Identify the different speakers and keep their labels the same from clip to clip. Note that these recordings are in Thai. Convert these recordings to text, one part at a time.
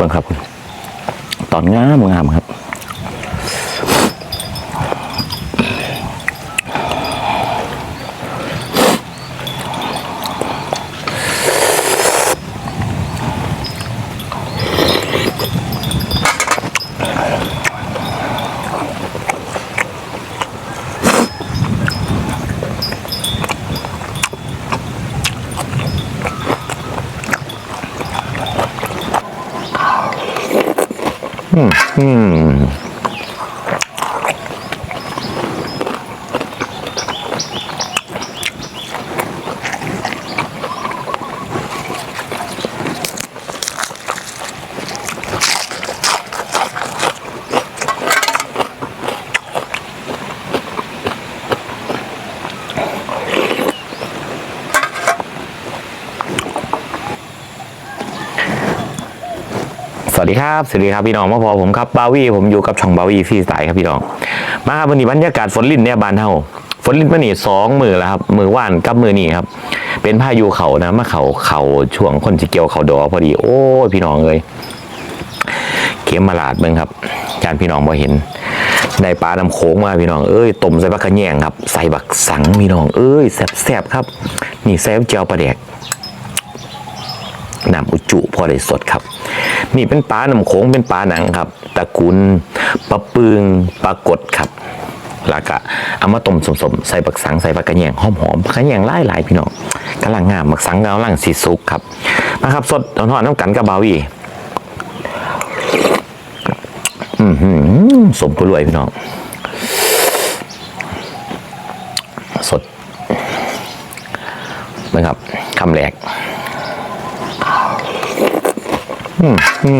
Speaker 1: บังครับ ตอนงามงามครับ วัสดีครับ สวัสดีครับพี่น้องมาพอผมครับบาวีผมอยู่กับช่องบาวีฟรีสไตล์ครับพี่น้อง มาครับวันนี้บรรยากาศฝนลินเนี่ยบานเท่าฝนลินมานี่สองมือแล้วครับ มือว่านกับมือนี่ครับ เป็นพายุเขานะมาเขาเขาช่วงคนจิเกียวเขาดอพอดี โอ้พี่น้องเลยเข็มมาลาดเบิ่งครับจานพี่น้องบ่เห็นได้ปลาน้ำโขงมาพี่น้องเอ้ยต้มใส่บักขะแยงครับ ใส่บักสังพี่น้องเอ้ยแซ่บๆครับ นี่แซ่บเจียวปลาแดก น้ำอุจจุพอได้สดครับ นี่เป็นปลาหน้ำโขงเป็นปลาหนังครับ ตะกูลปลาปึงปลากดครับแล้วก็เอามาต้มสมๆใส่บักสังใส่บักกระแยงหอมๆบักกระแยงหลายหลายๆพี่น้องกำลังงามบักสังกำลังสีสุกครับมาครับสดทอดๆน้ำกันกับบาวีอือหือสมปุรวยพี่น้องสดนะครับคำแรก อื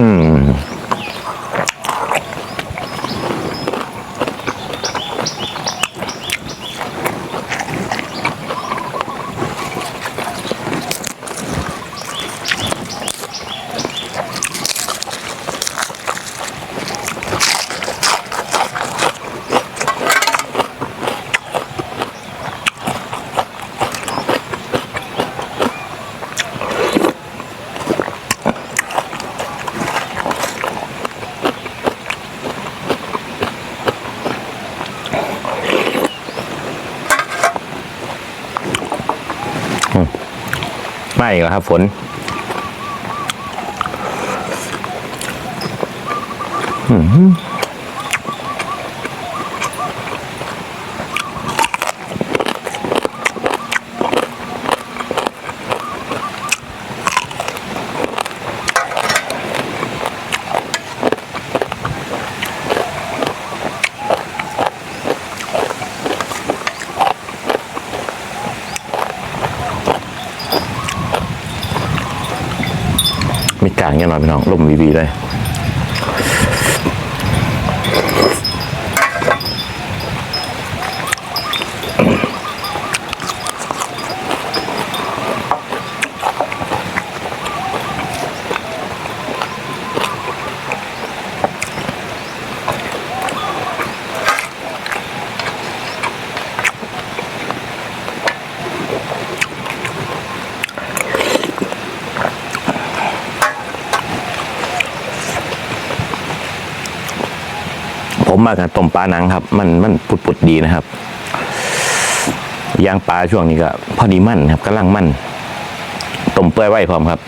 Speaker 1: มไม่อีกแล้วครับ ฝนมี กลางยังหน่อยพี่น้องล่มวีวีเลย ผมมากับต้มปลาหนังครับ มันมันปุดปุดดีนะครับย่างปลาช่วงนี้ก็พอดีมั่นครับกำลังมั่นต้มเปื่อยไว้พร้อมครับ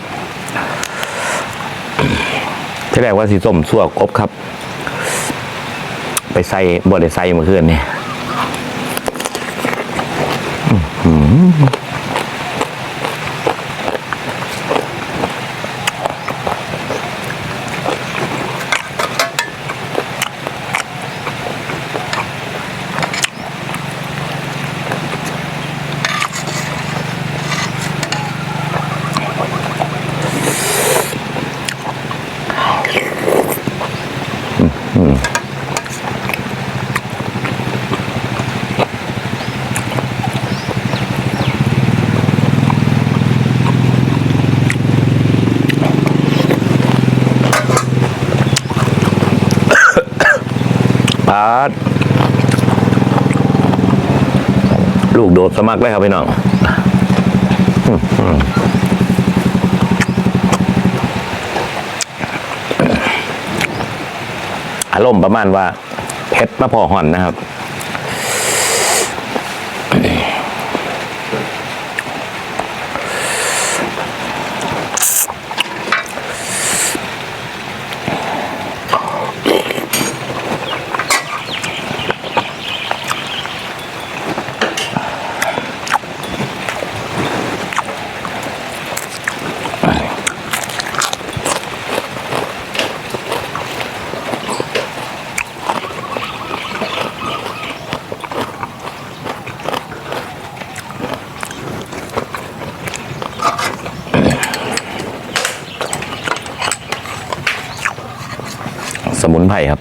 Speaker 1: ที่แรกว่าสีส้มสั่วกบครับ ไปใส่บ่ได้ใส่เมื่อคืนนี่าดลูกโดดสมัครได้ครับพี่น้องอารมณ์ประมาณว่าเพชรมะพอห่อนนะครับ สมุนไพรครับ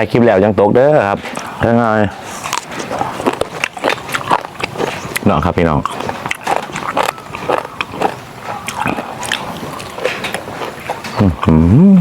Speaker 1: ายคลิปแล้วยังตกเด้อครับยังไงน้องครับพี่น้องอืม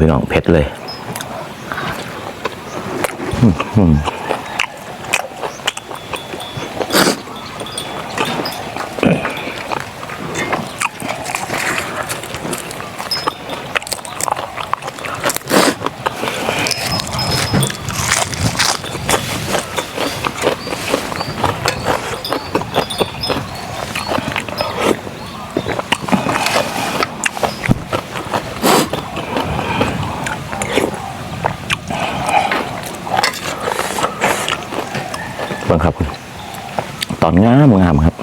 Speaker 1: พี่น้องเผ็ดเลยเองครับ ตอนงามงามครับ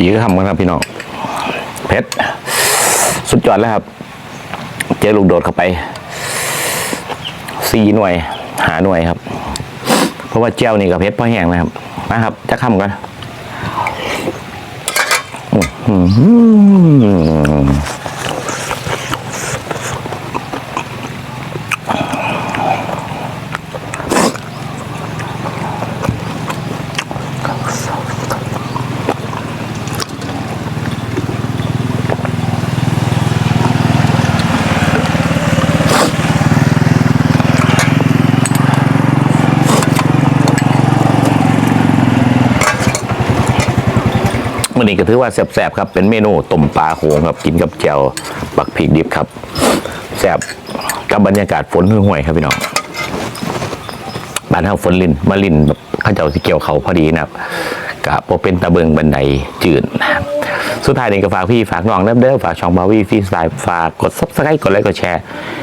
Speaker 1: อีกคำกันครับพี่น้องเพชรสุดยอดแล้วครับ เจอลูกโดดเข้าไปสี่หน่วยหาหน่วยครับ เพราะว่าเจ้านี่กับเพชรพ่อแห้งนะครับนะครับ จะคำกันอืม นี้ก็ถือว่าแซ่บๆครับ เป็นเมนูต้มปลาโขงครับ กินกับแจ่วบักพริกดิบครับแซ่บกับบรรยากาศฝนห่วยๆครับพี่น้องบ้านเฮาฝนลินมาลินแบบข้าเจ้าสิเกี่ยวเขาพอดีนะครับกะพอเป็นตะเบิงบันไดจืดนะครับสุดท้ายนี้ก็ฝากพี่ฝากน้องเด้อเด้อฝากช่องบาวี่ฟีสไตล์ฝากกดซับสไครต์กดไลค์กดแชร์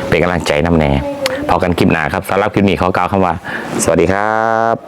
Speaker 1: เป็นกำลังใจนำแน่พอกันคลิปหน้าครับสำหรับคลิปนี้ขอกล่าวคำว่า สวัสดีครับ